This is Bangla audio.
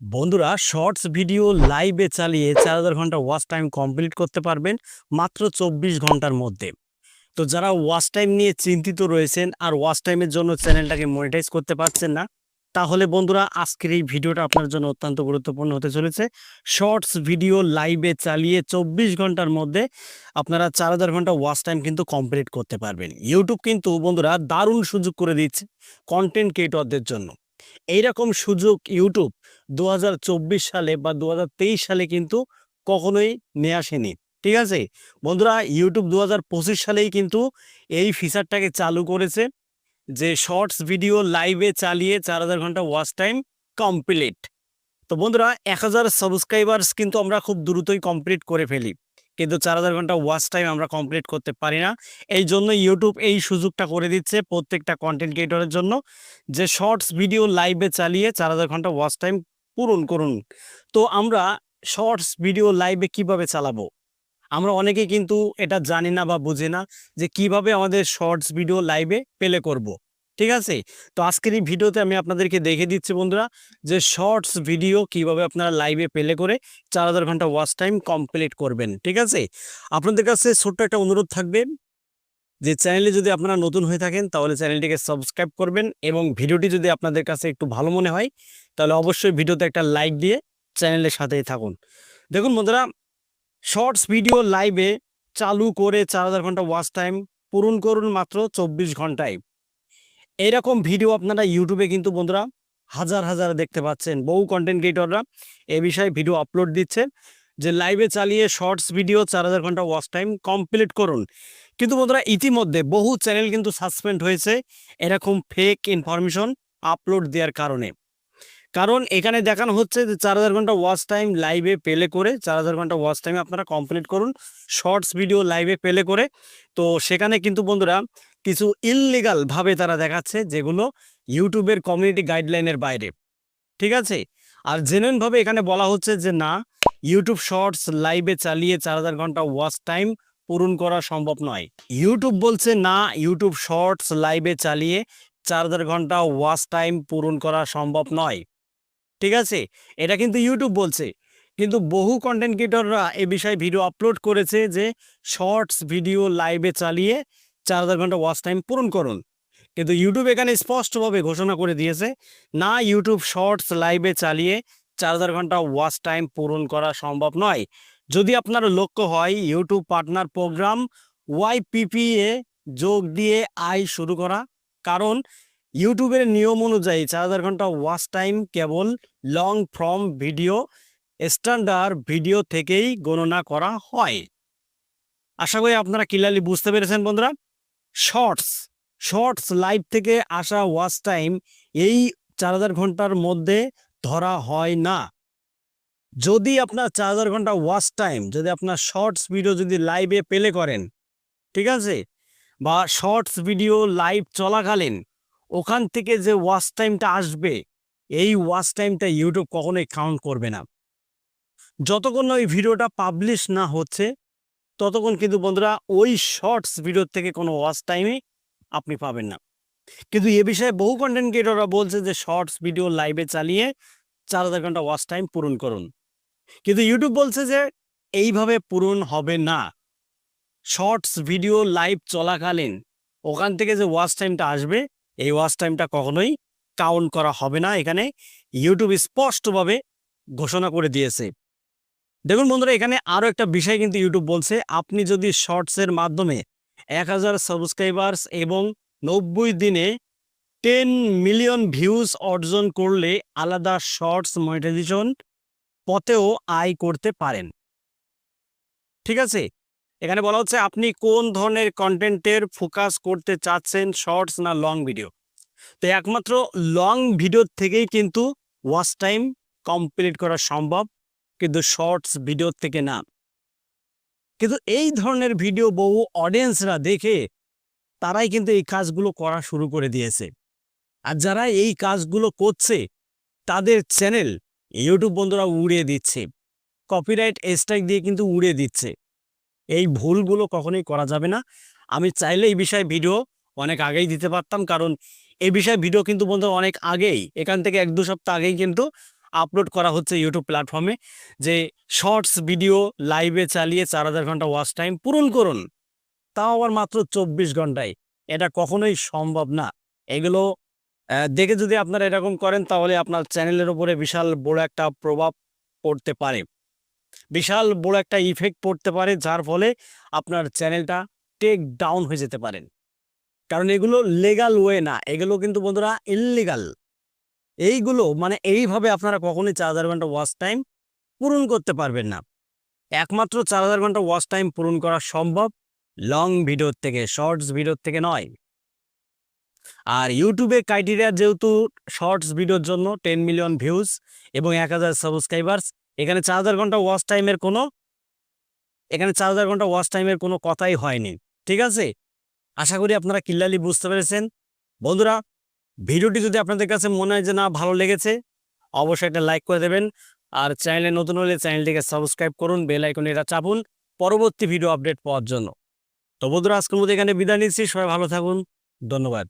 বন্ধুরা, শর্টস ভিডিও লাইভে চালিয়ে চার হাজার ঘণ্টা ওয়াচ টাইম কমপ্লিট করতে পারবেন মাত্র চব্বিশ ঘণ্টার মধ্যে। তো যারা ওয়াচ টাইম নিয়ে চিন্তিত রয়েছেন আর ওয়াচ টাইমের জন্য চ্যানেলটাকে মনিটাইজ করতে পারছেন না, তাহলে বন্ধুরা, আজকের এই ভিডিওটা আপনার জন্য অত্যন্ত গুরুত্বপূর্ণ হতে চলেছে। শর্টস ভিডিও লাইভে চালিয়ে চব্বিশ ঘণ্টার মধ্যে আপনারা চার হাজার ঘণ্টা ওয়াচ টাইম কিন্তু কমপ্লিট করতে পারবেন। ইউটিউব কিন্তু বন্ধুরা দারুণ সুযোগ করে দিচ্ছে কন্টেন্ট ক্রিয়েটরদের জন্য। এইরকম সুযোগ ইউটিউব দু হাজার চব্বিশ সালে বা দুহাজার তেইশ সালে কিন্তু কখনোই নিয়ে আসেনি। ঠিক আছে? বন্ধুরা ইউটিউব দু হাজার পঁচিশ সালেই কিন্তু এই ফিচারটাকে চালু করেছে যে শর্টস ভিডিও লাইভে চালিয়ে চার হাজার ঘণ্টা ওয়াচ টাইম কমপ্লিট তো বন্ধুরা, এক হাজার সাবস্ক্রাইবার্স কিন্তু আমরা খুব দ্রুতই কমপ্লিট করে ফেলি। কিন্তু চার হাজার ঘণ্টা ওয়াচ টাইম আমরা কমপ্লিট করতে পারি না। এই জন্য ইউটিউব এই সুযোগটা করে দিচ্ছে প্রত্যেকটা কন্টেন্ট ক্রিয়েটরের জন্য যে শর্টস ভিডিও লাইভে চালিয়ে চার হাজার ঘণ্টা ওয়াচ টাইম পূরণ করুন। তো আমরা শর্টস ভিডিও লাইভে কীভাবে চালাবো? আমরা অনেকে কিন্তু এটা জানি না বা বুঝি না যে কীভাবে আমাদের শর্টস ভিডিও লাইভে পেলে করব। ঠিক আছে? তো আজকের এই ভিডিওতে আমি আপনাদেরকে দেখে দিচ্ছি বন্ধুরা যে শর্টস ভিডিও কীভাবে আপনারা লাইভে পেলে করে চার হাজার ঘণ্টা ওয়াচ টাইম কমপ্লিট করবেন, ঠিক আছে? আপনাদের কাছে ছোট্ট একটা অনুরোধ থাকবে যে চ্যানেলে যদি আপনারা নতুন হয়ে থাকেন তাহলে চ্যানেলটিকে সাবস্ক্রাইব করবেন এবং ভিডিওটি যদি আপনাদের কাছে একটু ভালো মনে হয় তাহলে অবশ্যই ভিডিওতে একটা লাইক দিয়ে চ্যানেলের সাথেই থাকুন। দেখুন বন্ধুরা, শর্টস ভিডিও লাইভে চালু করে চার হাজার ঘণ্টা ওয়াচ টাইম পূরণ করুন মাত্র চব্বিশ ঘন্টায়। এরকম ভিডিও আপনারা ইউটিউবে কিন্তু বন্ধুরা হাজার হাজার দেখতে পাচ্ছেন। বহু কন্টেন্ট ক্রিয়েটররা এ বিষয়ে ভিডিও আপলোড দিচ্ছে। যে লাইভে চালিয়ে শর্টস ভিডিও চার হাজার ঘণ্টা ওয়াচ টাইম কমপ্লিট করুন। কিন্তু বন্ধুরা ইতিমধ্যে বহু চ্যানেল কিন্তু সাসপেন্ড হয়েছে এরকম ফেক ইনফরমেশন আপলোড দেওয়ার কারণে। কারণ এখানে দেখানো হচ্ছে যে চার হাজার ঘণ্টা ওয়াচ টাইম লাইভে পেলে করে চার হাজার ঘণ্টা ওয়াচ টাইম আপনারা কমপ্লিট করুন। শর্টস ভিডিও লাইভে পেলে করে। তো সেখানে কিন্তু বন্ধুরা কিছু ইললিগাল ভাবে তারা দেখাচ্ছে যেগুলো ইউটিউবের কমিউনিটি গাইডলাইনের বাইরে। ঠিক আছে? আর জেনুইনভাবে এখানে বলা হচ্ছে যে, না, ইউটিউব শর্টস লাইভে চালিয়ে চার হাজার ঘণ্টা ওয়াচ টাইম পূরণ করা সম্ভব নয়। ইউটিউব বলছে, না, ইউটিউব শর্টস লাইভে চালিয়ে চার হাজার ঘণ্টা ওয়াচ টাইম পূরণ করা সম্ভব নয়। ঠিক আছে? এটা কিন্তু ইউটিউব বলছে। কিন্তু বহু কন্টেন্ট ক্রিয়েটররা এ বিষয়ে ভিডিও আপলোড করেছে যে, শর্টস ভিডিও লাইভে চালিয়ে চার হাজার ঘণ্টা ওয়াচ টাইম পূরণ করুন। কিন্তু ইউটিউব এখানে স্পষ্টভাবে ঘোষণা করে দিয়েছে, না ইউটিউব শর্টস লাইভে চালিয়ে চার হাজার ঘণ্টা ওয়াচ টাইম পূরণ করা সম্ভব নয়। যদি আপনার লক্ষ্য হয় ইউটিউব পার্টনার প্রোগ্রাম ওয়াইপিপিএ যোগ দিয়ে আয় শুরু করা, কারণ ইউটিউবের নিয়ম অনুযায়ী চার হাজার ঘণ্টা ওয়াচ টাইম কেবল long form video standard video থেকেই গণনা করা হয়। আশা করি আপনারা ক্লিয়ারলি বুঝতে পেরেছেন বন্ধুরা। শর্টস শর্টস লাইভ থেকে আসা ওয়াচ টাইম এই চার হাজার ঘণ্টার মধ্যে ধরা হয় না। যদি আপনার চার হাজার ঘণ্টা ওয়াচ টাইম, যদি আপনার শর্টস ভিডিও যদি লাইভে পেলে করেন, ঠিক আছে, বা শর্টস ভিডিও লাইভ চলাকালীন ওখান থেকে যে ওয়াচ টাইমটা আসবে, এই ওয়াচ টাইমটা ইউটিউব কখনোই কাউন্ট করবে না। যতক্ষণ ওই ভিডিওটা পাবলিশ না হচ্ছে ততক্ষণ কিন্তু বন্ধুরা ওই শর্টস ভিডিও থেকে কোনো ওয়াচ টাইমে আপনি পাবেন না। কিন্তু এ বিষয়ে বহু কন্টেন্ট ক্রিয়েটররা বলছে যে শর্টস ভিডিও লাইভে চালিয়ে চার হাজার ঘণ্টা ওয়াচ টাইম পূরণ করুন। কিন্তু ইউটিউব বলছে যে এইভাবে পূরণ হবে না। শর্টস ভিডিও লাইভ চলাকালীন ওখান থেকে যে ওয়াচ টাইমটা আসবে, এই ওয়াচ টাইমটা কখনোই কাউন্ট করা হবে না। এখানে ইউটিউব স্পষ্টভাবে ঘোষণা করে দিয়েছে। দেখুন বন্ধুরা, এখানে আরও একটা বিষয় কিন্তু ইউটিউব বলছে, আপনি যদি শর্টসের মাধ্যমে এক হাজার সাবস্ক্রাইবার্স এবং নব্বই দিনে টেন মিলিয়ন ভিউজ অর্জন করলে আলাদা শর্টস মনিটাইজেশন পথেও আয় করতে পারেন। ঠিক আছে? এখানে বলা হচ্ছে, আপনি কোন ধরনের কন্টেন্টের ফোকাস করতে চাচ্ছেন শর্টস না লং ভিডিও তো একমাত্র লং ভিডিও থেকেই কিন্তু ওয়াচ টাইম কমপ্লিট করা সম্ভব। কিন্তু শর্টস ভিডিও থেকে না। কিন্তু এই ধরনের ভিডিও বহু অডিয়েন্সরা দেখে তারাই কিন্তু এই কাজগুলো করা শুরু করে দিয়েছে। আর যারা এই কাজগুলো করছে, তাদের চ্যানেল ইউটিউব বন্ধুরা উড়িয়ে দিচ্ছে। কপিরাইট স্ট্রাইক দিয়ে কিন্তু উড়িয়ে দিচ্ছে। এই ভুলগুলো কখনোই করা যাবে না। আমি চাইলে এই বিষয়ে ভিডিও অনেক আগেই দিতে পারতাম, কারণ এ বিষয়ে ভিডিও কিন্তু বন্ধু অনেক আগেই, এখান থেকে এক দু সপ্তাহ আগেই কিন্তু আপলোড করা হচ্ছে ইউটিউব প্ল্যাটফর্মে যে শর্টস ভিডিও লাইভে চালিয়ে চার হাজার ঘণ্টা ওয়াচ টাইম পূরণ করুন। তাও আবার মাত্র চব্বিশ ঘন্টায়। এটা কখনোই সম্ভব না। এগুলো দেখে যদি আপনারা এরকম করেন, তাহলে আপনার চ্যানেলের উপরে বিশাল বড় একটা প্রভাব পড়তে পারে। বিশাল বড় একটা ইফেক্ট পড়তে পারে, যার ফলে আপনার চ্যানেলটা টেক ডাউন হয়ে যেতে পারেন কারণ এগুলো লেগাল ওয়ে না। এগুলো কিন্তু বন্ধুরা ইললিগাল এইগুলো মানে এইভাবে আপনারা কখনোই চার হাজার ঘণ্টা ওয়াচ টাইম পূরণ করতে পারবেন না। একমাত্র চার হাজার ঘণ্টা ওয়াচ টাইম পূরণ করা সম্ভব লং ভিডিওর থেকে শর্টস ভিডিওর থেকে নয়। আর ইউটিউবে ক্রাইটেরিয়া যেহেতু শর্টস ভিডিওর জন্য টেন মিলিয়ন ভিউজ এবং এক হাজার সাবস্ক্রাইবার্স এখানে চার হাজার ঘণ্টা ওয়াচ টাইমের কোনো, এখানে চার হাজার ঘণ্টা ওয়াচ টাইমের কোনো কথাই হয়নি। ঠিক আছে? আশা করি আপনারা কিল্লালি বুঝতে পেরেছেন। বন্ধুরা ভিডিওটি যদি আপনাদের কাছে মনে হয় যে না, ভালো লেগেছে, অবশ্যই একটা লাইক করে দেবেন। আর চ্যানেলে নতুন হলে চ্যানেলটিকে সাবস্ক্রাইব করুন, বেল আইকনে এটা চাপুন পরবর্তী ভিডিও আপডেট পাওয়ার জন্য। তো বন্ধুরা, আজকের মধ্যে এখানে বিদায় নিচ্ছি, সবাই ভালো থাকুন, ধন্যবাদ।